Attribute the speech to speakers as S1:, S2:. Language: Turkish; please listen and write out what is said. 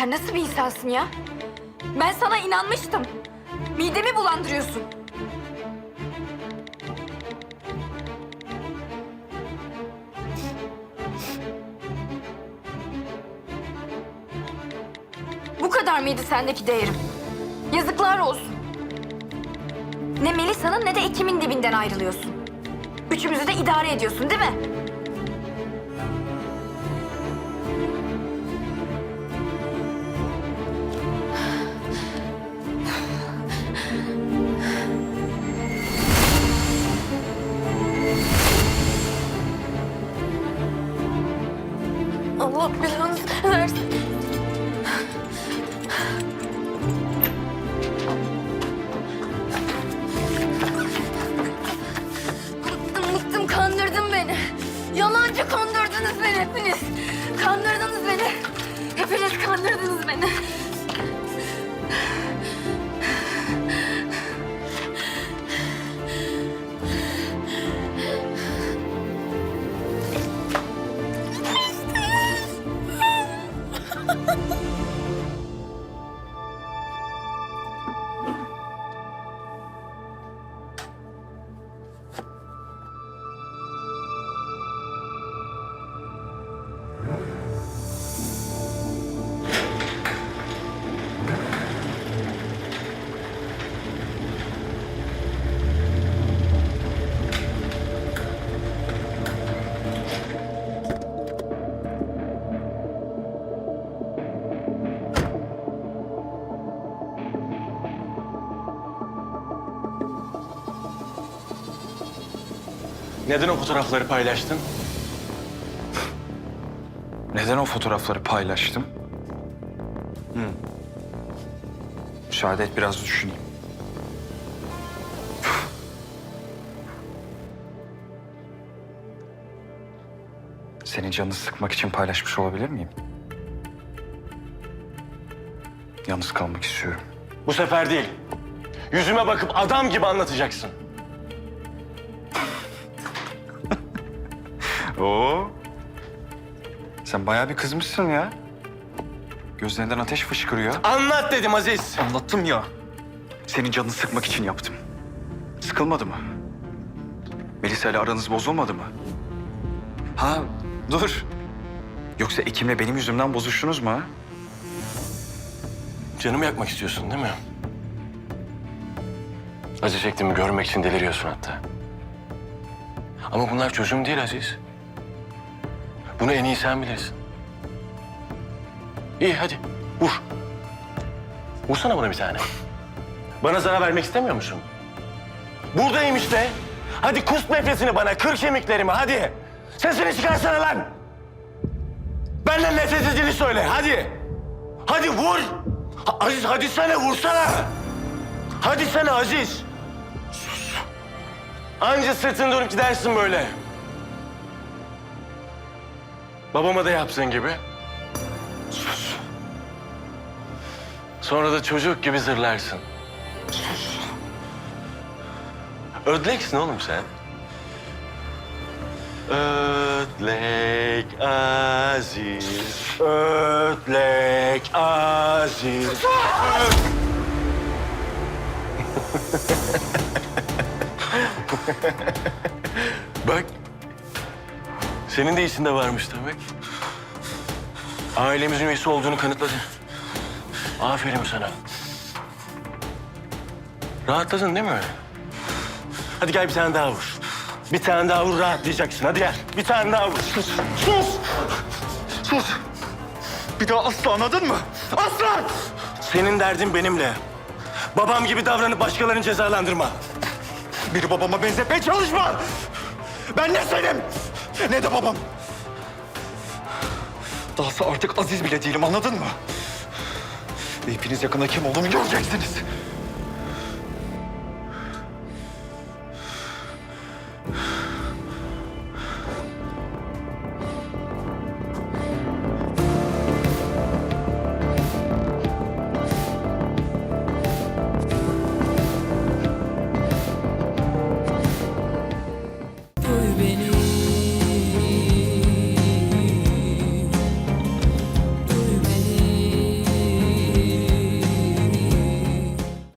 S1: Sen nasıl bir insansın ya? Ben sana inanmıştım. Midemi bulandırıyorsun. Bu kadar mıydı sendeki değerim? Yazıklar olsun. Ne Melisa'nın ne de Ekim'in dibinden ayrılıyorsun. Üçümüzü de idare ediyorsun değil mi? Kandırdınız beni.
S2: Neden o fotoğrafları paylaştın?
S3: Neden o fotoğrafları paylaştım? Hı. Müsaade et biraz düşüneyim. Senin canını sıkmak için paylaşmış olabilir miyim? Yalnız kalmak istiyorum.
S2: Bu sefer değil. Yüzüme bakıp adam gibi anlatacaksın.
S3: Oo. Sen bayağı bir kızmışsın ya. Gözlerinden ateş fışkırıyor.
S2: Anlat dedim Aziz.
S3: Anlattım ya. Senin canını sıkmak için yaptım. Sıkılmadı mı? Melisa ile aranız bozulmadı mı? Ha dur. Yoksa Ekim'le benim yüzümden bozuştunuz mu ha?
S2: Canımı yakmak istiyorsun değil mi? Acı çektiğimi görmek için deliriyorsun hatta. Ama bunlar çözüm değil Aziz. Bunu en iyi sen bilirsin. İyi hadi vur. Vursana bana bir tane. Bana zarar vermek istemiyor musun? Buradayım işte. Hadi kust nefesini bana, kır kemiklerimi hadi. Sesini çıkarsana lan. Benden nefret edildiğini söyle hadi. Hadi vur. Ha- Aziz hadi sana vursana. Hadi sana Aziz. Sus. Anca sırtını dönüp gidersin böyle. Babama da yaptığın gibi. Sus. Sonra da çocuk gibi zırlarsın. Sus. Ödleksin oğlum sen. Ödlek Aziz, ödlek Aziz. Bak, senin de içinde varmış demek. Ailemizin üyesi olduğunu kanıtladın. Aferin sana. Rahatladın değil mi? Hadi gel bir tane daha vur. Bir tane daha vur rahatlayacaksın. Hadi gel. Bir tane daha vur. Sus. Sus.
S3: Sus! Bir daha asla anladın mı? Asla!
S2: Senin derdin benimle. Babam gibi davranıp başkalarını cezalandırma.
S3: Biri babama benzetmeye çalışma! Ben ne senim ne de babam. Dahası artık Aziz bile değilim anladın mı? Ve hepiniz yakında kim olduğumu göreceksiniz.